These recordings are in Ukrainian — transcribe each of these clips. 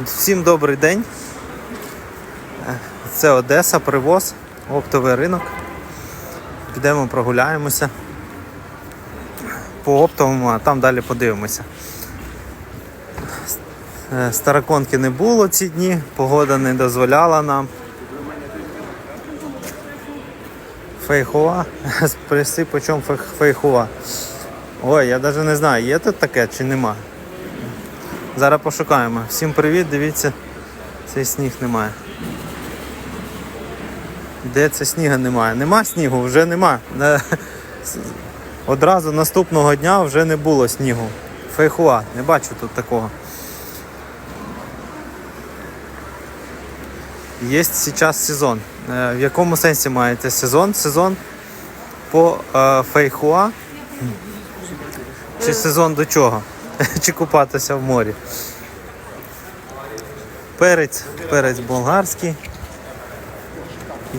Всім добрий день. Це Одеса, привоз, оптовий ринок. Підемо прогуляємося по оптовому, а там далі подивимося. Е, Староконки не було ці дні, погода не дозволяла нам. Фейхова. Спроси, по чому фейх- фейхова. Ой, я навіть не знаю, є тут таке чи нема. Зараз пошукаємо. Всім привіт, дивіться, цей сніг немає. Де це сніга немає? Нема снігу, вже нема. Одразу наступного дня вже не було снігу. Фейхуа, не бачу тут такого. Є зараз сезон. Е, В якому сенсі маєте сезон? Сезон по е, фейхуа. Чи сезон до чого? Чи купатися в морі? Перець, перець болгарський.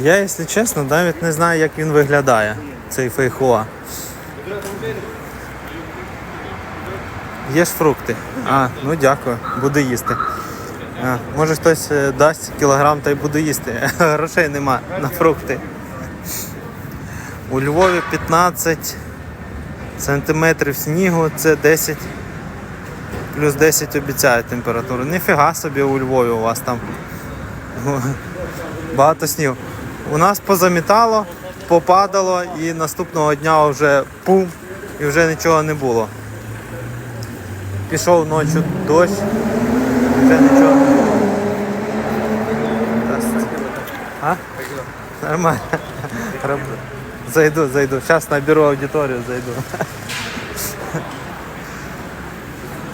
Я, якщо чесно, навіть не знаю, як він виглядає, цей фейхуа. Є ж фрукти. А, ну дякую, буду їсти. А, може хтось е, дасть кілограм та й буду їсти. Грошей нема на фрукти. У Львові 15 сантиметрів снігу, це 10 плюс 10 обіцяють температуру. Ніфіга собі у Львові у вас там багато снігу. У нас позамітало, попадало і наступного дня вже пум і вже нічого не було. Пішов ночі дощ, вже нічого. не було. Нормально. Зайду, зайду. Зараз наберу аудиторію, зайду.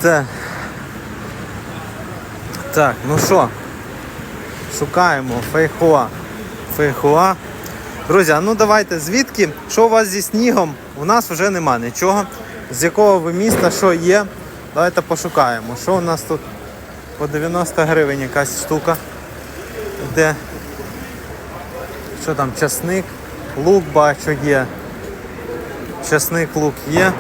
Так. Так, ну що? Шукаємо фейхуа. Фейхуа. Друзі, ну давайте звідки? Що у вас зі снігом? У нас вже нема нічого. З якого ви міста, що є? Давайте пошукаємо. Що у нас тут по 90 гривень якась штука. Де? Що там, часник, лук бачу є. Часник, лук є.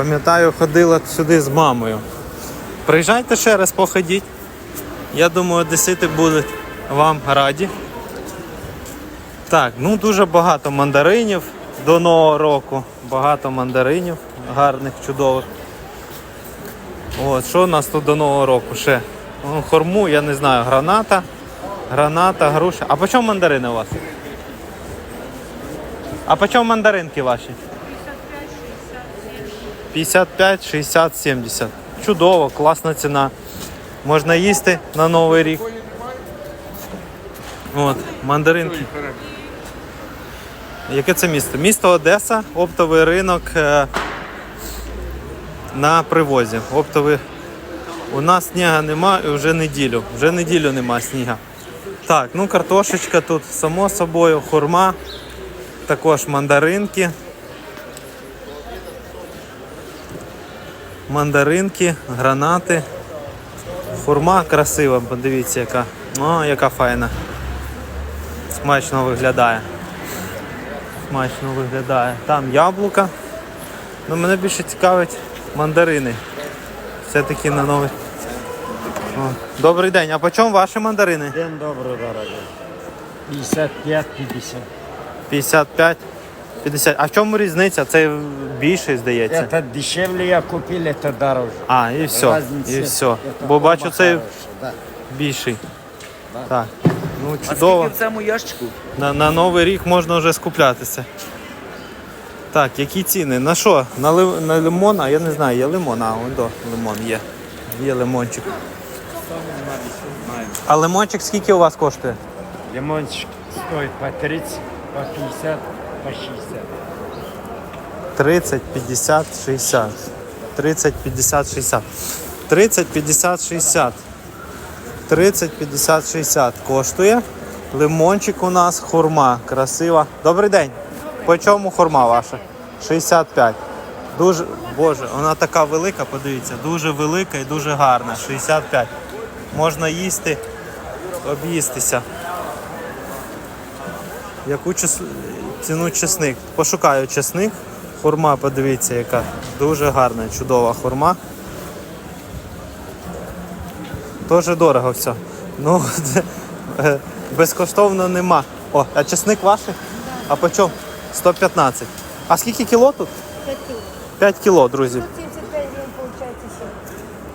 Пам'ятаю, ходила сюди з мамою. Приїжджайте ще раз походіть. Я думаю, одесити будуть вам раді. Так, ну дуже багато мандаринів до Нового року. Багато мандаринів, гарних, чудових. От, що у нас тут до Нового року ще? Ну, хорму, я не знаю, граната, граната, груша. А по чому мандарини у вас? А по чому мандаринки ваші? 55, 60, 70. Чудово, класна ціна. Можна їсти на Новий рік. От, мандаринки. Яке це місто? Місто Одеса, оптовий ринок е, на привозі. Оптовий. У нас сніга нема і вже неділю. Вже неділю нема сніга. Так, ну картошечка тут, само собою, хурма, також мандаринки. Мандаринки, гранати. Хурма красива, подивіться, яка. О, яка файна. Смачно виглядає. Смачно виглядає. Там яблука. Ну, мене більше цікавить мандарини. Все-таки на новий. О, Добрий день. А по чому ваші мандарини? День добрый, дорогой. 55-50. 55, 50. А в чому різниця? Це більший, здається. Это дешевле я купил, это дороже. А, і все. Разница- І все. это Бо оба бачу, цей хорошие, да. більший. Так. Ну, А чудово. скільки в цьому ящику? На, на Новий рік можна вже скуплятися. Так, які ціни? На що? На, ли, на лимон, а я не знаю, є лимон, а вон до лимон є. Є лимончик. А лимончик скільки у вас коштує? Лимончик стоит по 30, по 50, по 60. 30, 50, 60. 30, 50, 60. 30, 50, 60. 30, 50, 60 коштує. Лимончик у нас, хурма красива. Добрий день. По чому хурма ваша? 65. Дуже, боже, вона така велика, подивіться, дуже велика і дуже гарна. 65. Можна їсти, об'їстися. Яку час... ціну чесник? Пошукаю чесник. Хурма, подивіться, яка дуже гарна, чудова хурма. Теж дорого все. Ну, е, безкоштовно нема. О, а чесник ваш? А по чому? 115. А скільки кіло тут? 5 кило. 5 кіло, друзі. 75 гривен получается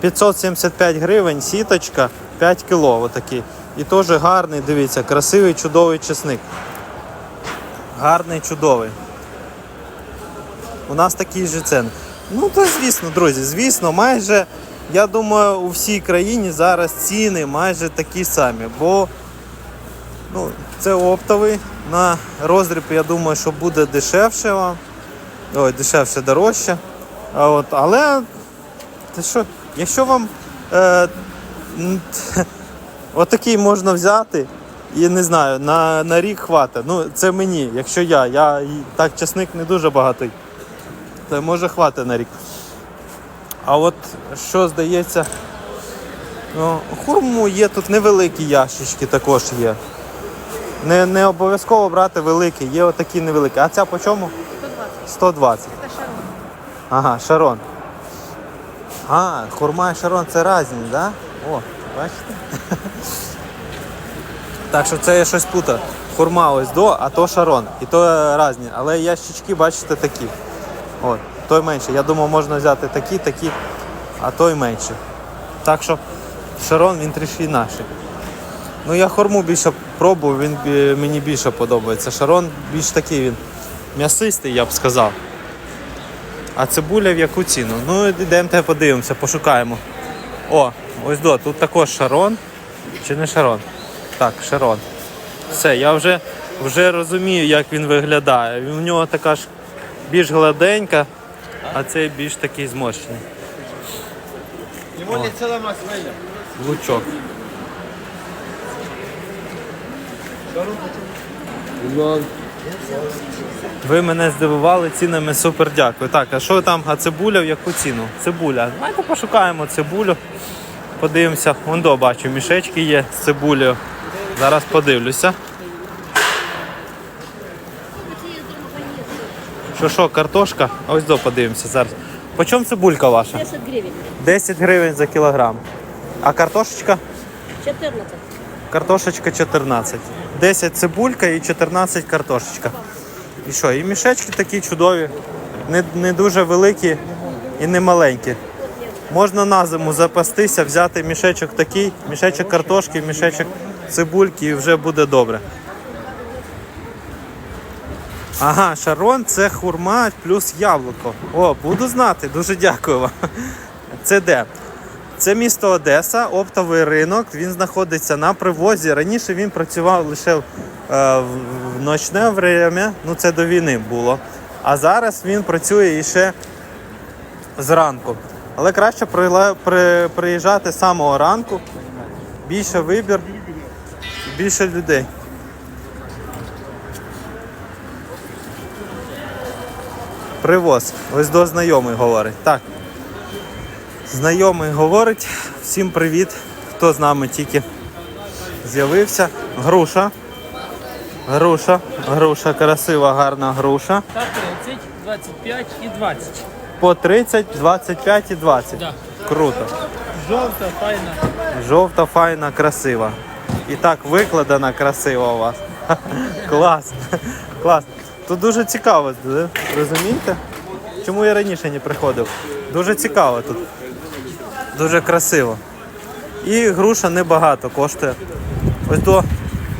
7. 575 гривень, сіточка, 5 кіло отакий. І теж гарний, дивіться, красивий, чудовий чесник. Гарний, чудовий. У нас такі ж ціни. Ну, то звісно, друзі, звісно, майже, я думаю, у всій країні зараз ціни майже такі самі, бо ну, це оптовий. На роздріб, я думаю, що буде дешевше вам. Ой, дешевше, дорожче. А от, але та що, якщо вам е, отакий можна взяти, і не знаю, на, на рік хватить. Ну, це мені, якщо я. Я так часник не дуже багатий. То може хватить на рік. А от що здається, ну, хурму є тут невеликі ящички також є. Не, не обов'язково брати великі, є отакі невеликі. А ця по чому? 120. 120. Это шарон. Ага, Шарон. А, хурма і Шарон це різні, да? О, бачите? так що це я щось путав. Хурма ось до, а то Шарон. І то різні. Але ящички, бачите, такі. От, той менше. Я думав, можна взяти такі, такі, а той менше. Так що Шарон він трішки інакший. Ну я хурму більше пробую, він е, мені більше подобається. Шарон більш такий він м'ясистий, я б сказав. А цибуля в яку ціну? Ну, йдемо подивимося, пошукаємо. О, ось до, тут також шарон. Чи не шарон? Так, шарон. Все, я вже, вже розумію, як він виглядає. У нього така ж більш гладенька, а цей більш такий зморщений. Лучок. Ви мене здивували цінами супер дякую. Так, а що там? А цибуля в яку ціну? Цибуля. Давайте пошукаємо цибулю. Подивимося. Вон до бачу, мішечки є з цибулею. Зараз подивлюся. Що що, картошка? Ось до подивимося зараз. По чому цибулька ваша? 10 гривен. 10 гривень за кілограм. А картошечка? 14. Картошечка 14. 10 цибулька і 14 картошечка. І що? І мішечки такі чудові, не, не дуже великі і не маленькі. Можна на зиму запастися, взяти мішечок такий, мішечок картошки, мішечок цибульки і вже буде добре. Ага, шарон це хурма плюс яблуко. О, буду знати, дуже дякую вам. Це де? Це місто Одеса, оптовий ринок. Він знаходиться на привозі. Раніше він працював лише е, в ночне время, ну це до війни було. А зараз він працює іще зранку. Але краще приїжджати з самого ранку. Більше вибір, більше людей. Привоз. Ось до знайомий говорить. Так. Знайомий говорить. Всім привіт, хто з нами тільки з'явився. Груша. Груша. Груша, красива, гарна груша. Та 30, 25 і 20. По 30, 25 і 20. Да. Круто. Жовта, файна. Жовта, файна, красива. І так викладена красиво у вас. Клас. Клас. Тут дуже цікаво, розумієте? Чому я раніше не приходив? Дуже цікаво тут. Дуже красиво. І груша небагато коштує. Ось до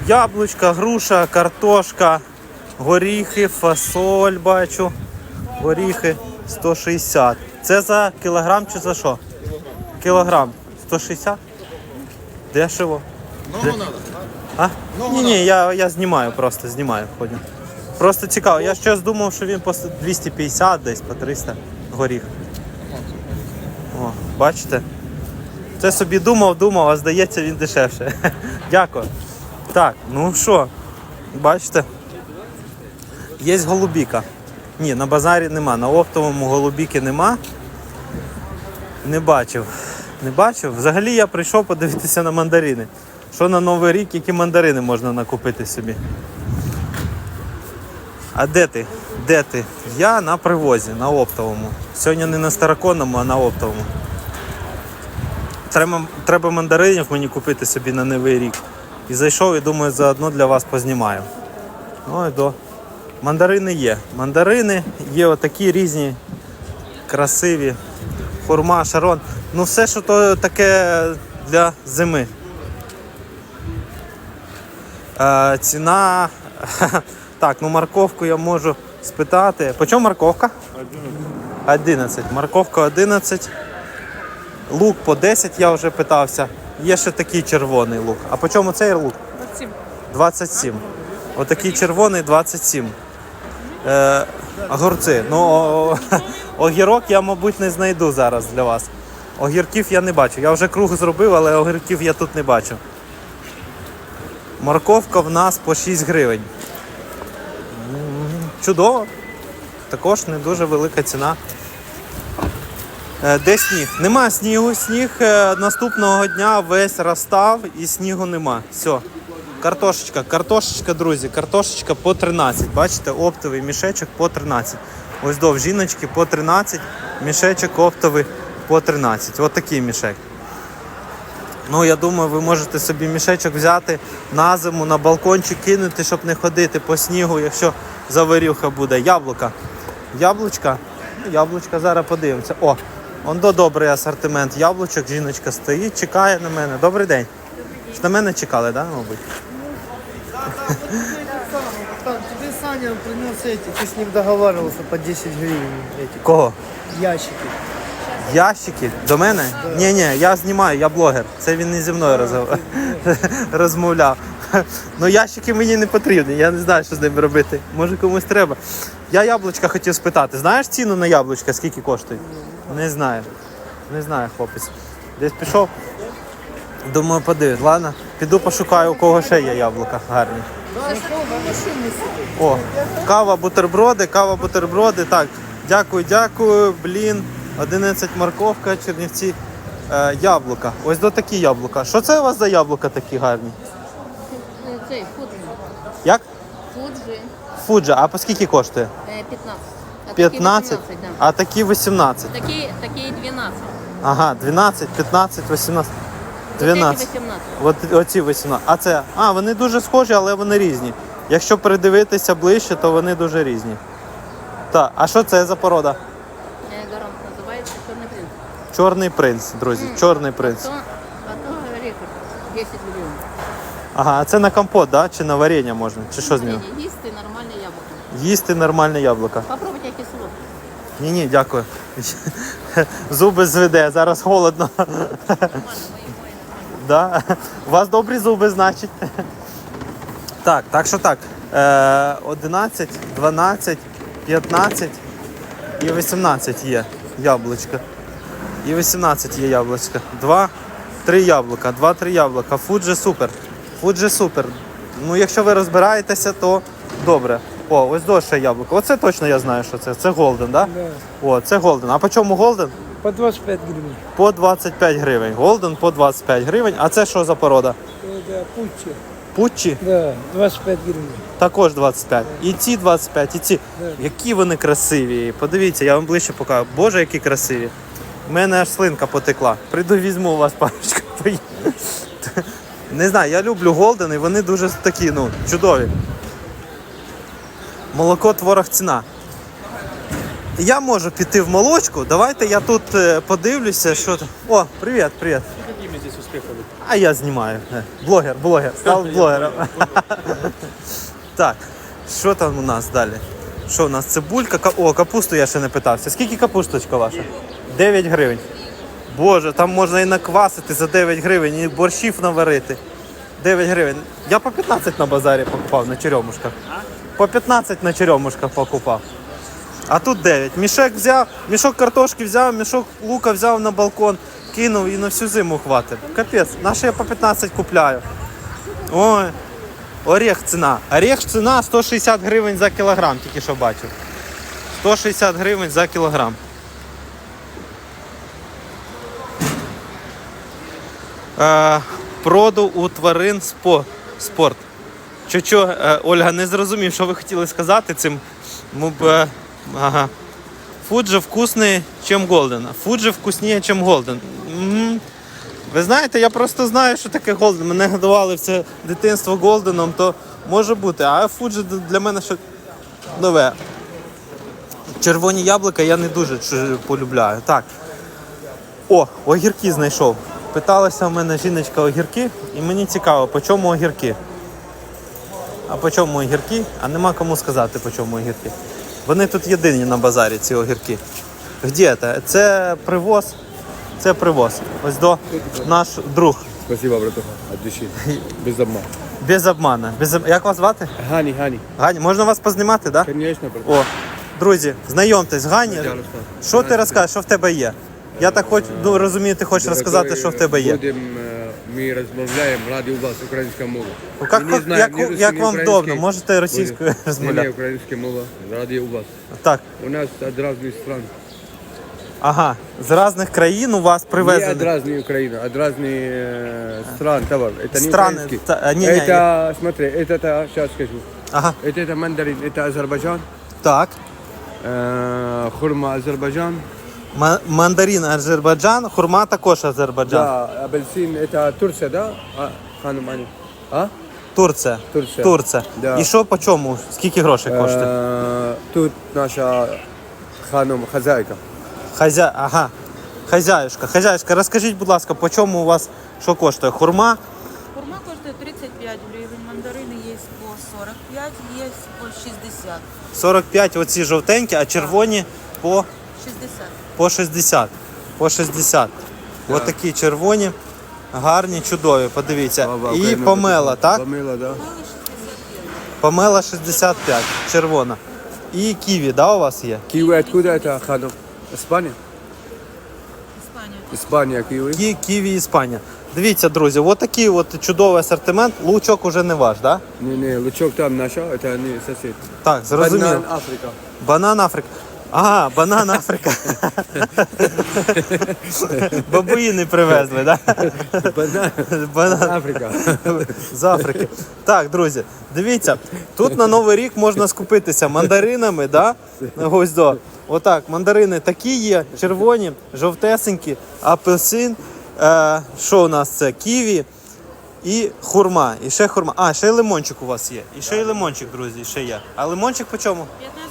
яблучка, груша, картошка, горіхи, фасоль бачу. Горіхи 160. Це за кілограм чи за що? Кілограм 160? Дешево. Много надо. А? ні, ні, я, я знімаю, просто знімаю ходю. Просто цікаво. Я щось думав, що він по 250 десь по 300 горіх. О, бачите? Це собі думав, думав, а здається він дешевше. Дякую. Так, ну що, бачите? Є голубіка. Ні, на базарі нема, на оптовому голубіки нема. Не бачив. Не бачив. Взагалі я прийшов подивитися на мандарини. Що на Новий рік, які мандарини можна накупити собі. А де ти? Де ти? Я на привозі, на оптовому. Сьогодні не на староконному, а на оптовому. Треба, треба мандаринів мені купити собі на новий рік. І зайшов і думаю, заодно для вас познімаю. Ну і до. Мандарини є. Мандарини є отакі різні, красиві. Хурма, шарон. Ну все, що то таке для зими. Е, ціна. Так, ну морковку я можу спитати. По чому морковка? 11. Морковка 11. Лук по 10 я вже питався. Є ще такий червоний лук. А по чому цей лук? 27. Отакий червоний 27. Е, огурці. Ну, о- огірок я, мабуть, не знайду зараз для вас. Огірків я не бачу. Я вже круг зробив, але огірків я тут не бачу. Морковка в нас по 6 гривень. Чудово. Також не дуже велика ціна. Е, Де сніг? Нема снігу. Сніг е, наступного дня весь розстав і снігу нема. Все. Картошечка, картошечка, друзі, картошечка по 13. Бачите, оптовий мішечок по 13. Ось до жіночки по 13, мішечок оптовий по 13. Ось такий мішек. Ну, я думаю, ви можете собі мішечок взяти на зиму, на балкончик кинути, щоб не ходити по снігу, якщо заварюха буде. Яблука. Яблучка. Ну, Яблучка зараз подивимося. О, он до добрий асортимент яблучок. Жіночка стоїть, чекає на мене. Добрий день. Ж На мене чекали, так, да, мабуть? Там, тебе Саня принес эти, ты с ним договаривался по 10 гривен эти Кого? ящики. Ящики до мене? Ні, ні, я знімаю, я блогер. Це він не зі мною розмов- розмовляв. Ну ящики мені не потрібні, я не знаю, що з ними робити. Може комусь треба. Я яблучка хотів спитати. Знаєш ціну на яблучка, скільки коштує? Не знаю. Не знаю, хлопець. Десь пішов. Думаю, подивись, ладно. Піду пошукаю, у кого ще є яблука гарні. О, кава, бутерброди, кава, бутерброди. Так, дякую, дякую. Блін, 11 морковка, чернівці. Е, яблука. Ось до такі яблука. Що це у вас за яблука такі гарні? Цей фуджи. Як? Фуджи Фуджа, а по скільки коштує? е, 15. А 15, Такі 18, да. а такі 18. Такі, такі 12. Ага, 12, 15, 18. Такі 12. 18. От оці 18. А це. А, вони дуже схожі, але вони різні. Якщо придивитися ближче, то вони дуже різні. Так, а що це за порода? Гарант називається Чорний принц. Чорний принц, друзі. Чорний принц. То, а то рекорд 10 мільйонів. Ага, а це на компот, да? Чи на варення можна? Чи що з? Ні, Їсти нормальне яблуко. Їсти нормальне яблуко. Попробуйте, які солодкі. Ні, ні, дякую. Зуби зведе, зараз холодно. Да? У вас добрі зуби, значить. Так, так що так. Е, 11, 12, 15 і 18 є яблучка. І 18 є яблучка. Два, три яблука, два-три яблука. Фуджи супер. Фуджи супер. Ну, якщо ви розбираєтеся, то добре. О, ось до яблуко. Оце точно я знаю, що це. Це Голден, так? Да? О, це Голден. А по чому Голден? По 25 гривен. По 25 гривень. Голден по 25 гривень. А це що за порода? Это пучи. Путчі? Да, 25 гривен. Також 25. І ці 25, і ці. Які вони красиві. Подивіться, я вам ближче покажу. Боже, які красиві. У мене аж слинка потекла. Прийду візьму у вас парочку. Не знаю, я люблю голден, і вони дуже такі, ну, чудові. Молоко творог ціна. Я можу піти в молочку. Давайте я тут е, подивлюся, що там. О, привіт, привіт. А я знімаю. Е, Блогер, блогер, став блогером. Так, що там у нас далі? Що у нас? Цибулька, Ка- о, капусту я ще не питався. Скільки капусточка ваша? 9 гривень. Боже, там можна і наквасити за 9 гривень, і борщів наварити. 9 гривень. Я по 15 на базарі покупав на черемушках. По 15 на черемушках покупав. А тут 9. Мішок взяв, мішок картошки взяв, мішок лука взяв на балкон, кинув і на всю зиму хватить. Капець, наше я по 15 купляю. Ой, орех ціна. Орех ціна 160 гривень за кілограм, тільки що бачив. 160 гривень за кілограм. Е, проду у тварин спо, спорт. Що, е, Ольга, не зрозумів, що ви хотіли сказати цим. Му б, е, ага. Фуджи вкусний, чем Голден. Фуджи вкуснее, чем Голден. Ви знаєте, я просто знаю, що таке Голден. Мене годували все дитинство Голденом, то може бути. А Фуджі для мене ще нове. Червоні яблука я не дуже полюбляю. Так. О, огірки знайшов. Питалася в мене жіночка огірки, і мені цікаво, по чому огірки. А по чому огірки? А нема кому сказати, по чому огірки. Вони тут єдині на базарі, ці огірки. Де це? Це привоз. Це привоз. Ось до наш друг. Спасибо, братуха, от души. Без обмана. Без обмана. Без... об- Як вас звати? Гани, Гани. Ганя, можна вас познімати, так? Да? Конечно, братуха. О, друзі, знайомтесь, Ганя. Що ти розкажеш, що в тебе є? Я так хочу, ну розумію, ти хочеш розказати, що в тебе є. Будем, е, ми розмовляємо раді у вас українська мова. Ну, як, Ми не знаємо як, ні русський, як ні вам український. вдобно, можете російською Ні, ні, розмовляти. українська мова, раді у вас. Так, У нас від різних стран. ага. З різних країн у вас Не від привезені. різних України, від різних е, стран товар. Это не Страны, украинский. та- а, не, не, это, смотри, это, это, сейчас скажу. Ага. Это, это мандарин, это Азербайджан. Так. Е, хурма Азербайджан. Ма- Мандарин Азербайджан, хурма також Азербайджан. Да, апельсин, это Турция, да? А, ханом, Аня? А? Турція. Турція. Турція. Да. І що по чому? Скільки грошей коштує? Е, Тут наша ханом хазяйка. Хазя... Ага. Хазяюшка. Хазяюшка, розкажіть, будь ласка, по чому у вас що коштує? Хурма? Хурма коштує 35 гривень, мандарини є по 45, є по 60. 45 оці жовтенькі, а червоні по, 60. По 60. По 60. Ось такі червоні, гарні, чудові. Подивіться. І помела, так? Помела, да. Помела 65, червона. І ківі, да, у вас є? Киви откуда это ханом? Испания? Іспанія. Испания, киви. Кі, ківі Іспанія. Дивіться, друзі, от такий от чудовий асортимент. Лучок уже не ваш, да? Не, не, лучок там наша, это не сосед. Так, зрозумів. Банан Африка. Банан Африка. Ага, банан Африка. Бабуїни привезли, так? Банан Банан Африка. з Африки. Так, друзі, дивіться, тут на Новий рік можна скупитися мандаринами, да? Ось до. Отак, мандарини такі є, червоні, жовтесенькі, апельсин. Е, що у нас це? Ківі і хурма. І ще хурма. А, ще й лимончик у вас є. І ще й лимончик, друзі, ще є. А лимончик по чому? 15 гривень.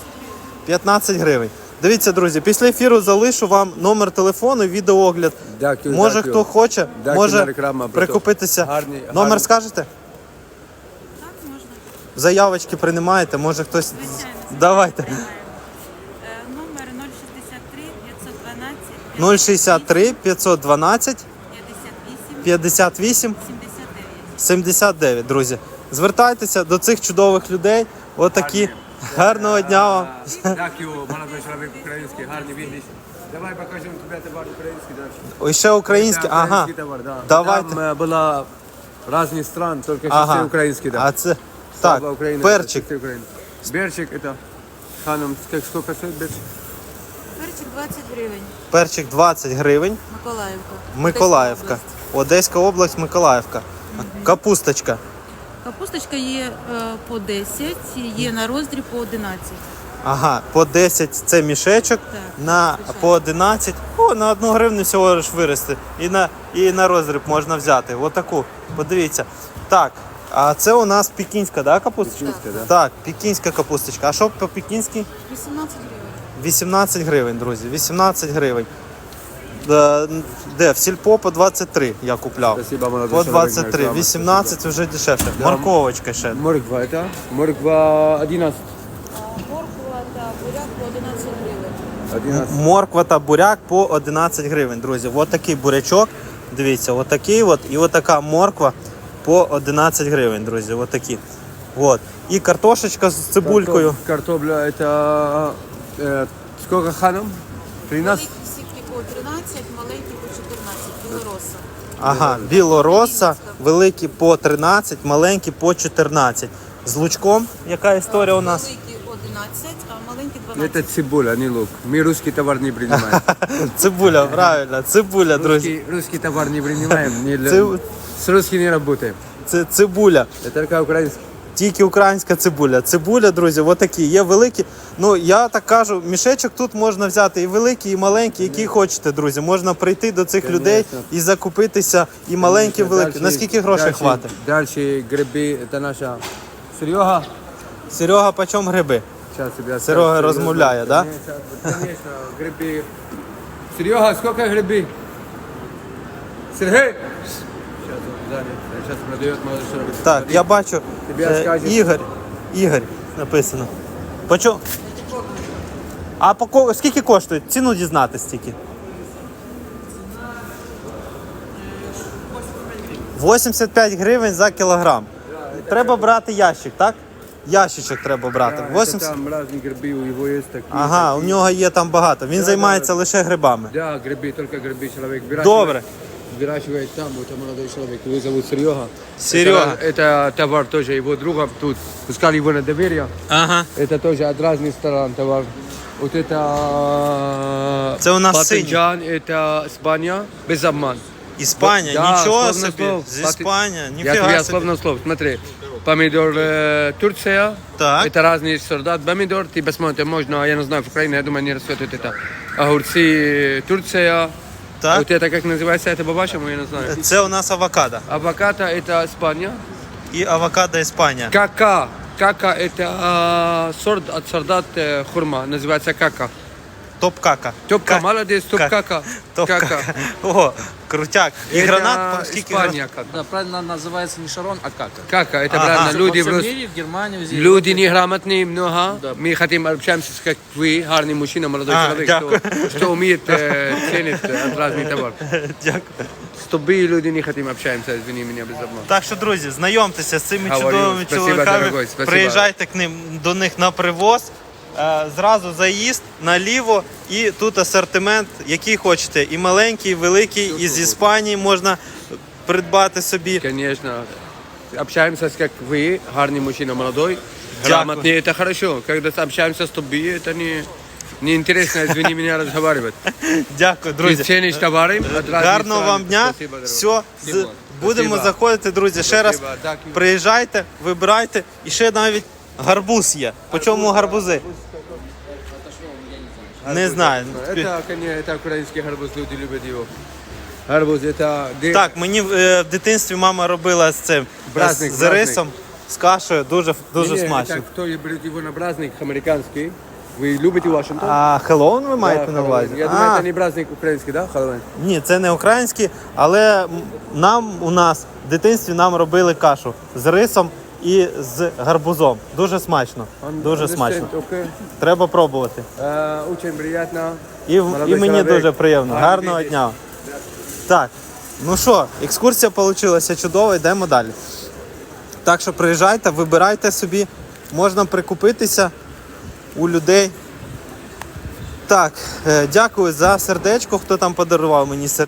15 гривень. Дивіться, друзі, після ефіру залишу вам номер телефону, відеоогляд. Дякую, Може, дякую. хто хоче, Дякую може на браток. прикупитися. Гарний- Номер гарний. скажете? Так, можна. Заявочки приймаєте, може хтось. Звичайно. Давайте. Е, Номер 063 512 063 512 58 58 79. 79, друзі. Звертайтеся до цих чудових людей. Отакі. Гарного дня вам. Дякую, молодой чоловік український, гарний вигляд. Давай покажемо тобі товар український далі. Ой, ще українські. Ага. Товар, да. Давайте. Там е, було різних стран, тільки Ага. український, да. А це. Так, Україні, перчик. Берчик, это, ханом, сколько, стоит берчик? Перчик 20 гривень. Перчик 20 гривень. Миколаївка. Миколаївка. Одеська область. Одеська область, Миколаївка. Капусточка. Капусточка є е, по 10, є на роздріб по 11. Ага, по 10 це мішечок, Так, на звичайно. по 11, о, на 1 гривню всього лиш вирости. І на, і на розріб можна взяти. Отаку. Подивіться. Так, а це у нас пекінська, да, капусточка? Пекінська, да. Так, пекінська капусточка. А що по пекінській? 18 гривень. 18 гривень, друзі. 18 гривень. Де, де? В сільпо по 23 я купляв. Спасибо, молодой По чоловік, 23, реклама. 18 вже дешевше. Морковочка ще. Морква, это? Морква 11. Морква та буряк по 11 гривень. 11. Морква та буряк по 11 гривень, друзі. Ось такий бурячок. Дивіться, от такий от і от така морква по 11 гривень, друзі. От такі. От. І картошечка з цибулькою. Картоп- Картопля, это, э, сколько ханом? 13? Ага, білороса, великі по 13, маленькі по 14. З лучком, яка історія у нас? Великі 11, а маленькі 12. Это цибуля, не лук. Мы русский товар не принимаем. Цибуля, правильно, цибуля, друзі. Русский, русский товар не принимаем. Не для- Ци- С русским не работаем. Це цибуля. Это только украинский. Тільки українська цибуля. Цибуля, друзі, отакі. Є великі. Ну, я так кажу, мішечок тут можна взяти і великий, і маленький, який хочете, друзі. Можна прийти до цих людей і закупитися і маленькі, і великі. Наскільки грошей хватить? Дальше гриби, это наша Серега. Серега, почем гриби? Сейчас тебя Серега розмовляє, да? Конечно, Конечно, гриби. Серега, сколько гриби? Сергей! Сейчас он занят. Сейчас продает молодой человек. Так, я бачу. Тобі е, скажуть. Ігор. Ігор написано. Почем? А по ко- скільки коштує? Ціну дізнатись тільки. 85 гривень за кілограм. Треба брати ящик, так? Ящичок треба брати. Да, 80... это там разные грибы, у него есть такие. Ага, у нього є там багато. Він займається лише грибами. Да, грибы, только грибы человек выращивает. Добре. Выращивает там, это молодой человек, его зовут Серега. Серега. Это, это товар тоже его друга тут. Пускали его на доверие. Ага. Это тоже от разных сторон товар. Вот это... Это у нас Батынджан, это Испания, без обман. Іспанія, Да, нічого словно собі. слово. З Бати- Іспанія, Я ніфіга тебе собі. словно слово. Смотри, помидор э, Турция. Так. Это разные сорта. Помидор, ты посмотри, можно, я не знаю, в Украине, я думаю, не растет вот это. Огурцы Турция. Так. Вот это как называется, это по-вашему, я не знаю. Це у нас авокадо. Авокадо это Испания. І авокадо Іспанія. Кака. Кака это а, сорт от солдат э, хурма, называется кака. Топ-кака. Топка, Ка- молодец, топ ка- кака. Топ-кака. Ого, крутяк. І Это гранат, по- скільки гранат? Испания как. Да, правильно называется не Шарон, а Кака. Кака, это Ага. правильно. Люди Во всем просто... мире, в Германии, в Европе. Люди неграмотные много. Мы хотим общаемся, как вы, гарный мужчина, молодой А, человек, дякую. что, что умеет э, ценить э, разный товар. Дякую. С тобой люди не хотим общаемся, извини меня без обмана. Так що, друзі, знайомтеся з цими Говорю, чудовими спасибо, чоловіками. дорогой, спасибо. Приїжджайте к ним до них на привоз. Е, Зразу заїзд наліво, і тут асортимент, який хочете. І маленький, і великий, і з Іспанії можна придбати собі. Конечно, общаемся, как вы, гарный мужчина, молодой, Дякую. грамотный, это хорошо. Когда общаемся с тобой, это не, не интересно, извини меня, разговаривать. Дякую, Ты друзі. ценишь товары от разных Гарного стран. вам дня. Спасибо, дорогой. Все, з- Спасибо. будемо Спасибо. заходити, друзі. Ще раз Спасибо, дякую. приїжджайте, вибирайте. І ще навіть гарбуз є. По чому гарбузи? Не знаю. Это, конечно, это украинский гарбуз, люди любят его. Гарбуз, это... где- Так, мені е, в дитинстві мама робила з цим Бразник, з бразник. рисом, з кашею, дуже дуже Не, смачно. это кто берет его на праздник американский. Вы любите Вашингтон? А Хеллоуін ви Да, маєте на увазі? Хэллоуин. Я думаю, А, это не праздник украинский, да, Хэллоуин? Ні, це не український, але м, нам у нас в дитинстві нам робили кашу з рисом і з гарбузом. Дуже смачно. Дуже смачно. Треба пробувати. Э, очень приятно. І, і мені дуже приємно. Гарного дня. Так, ну що, екскурсія вийшла чудова, йдемо далі. Так що приїжджайте, вибирайте собі, можна прикупитися у людей. Так, е, дякую за сердечко, хто там подарував мені сердечко.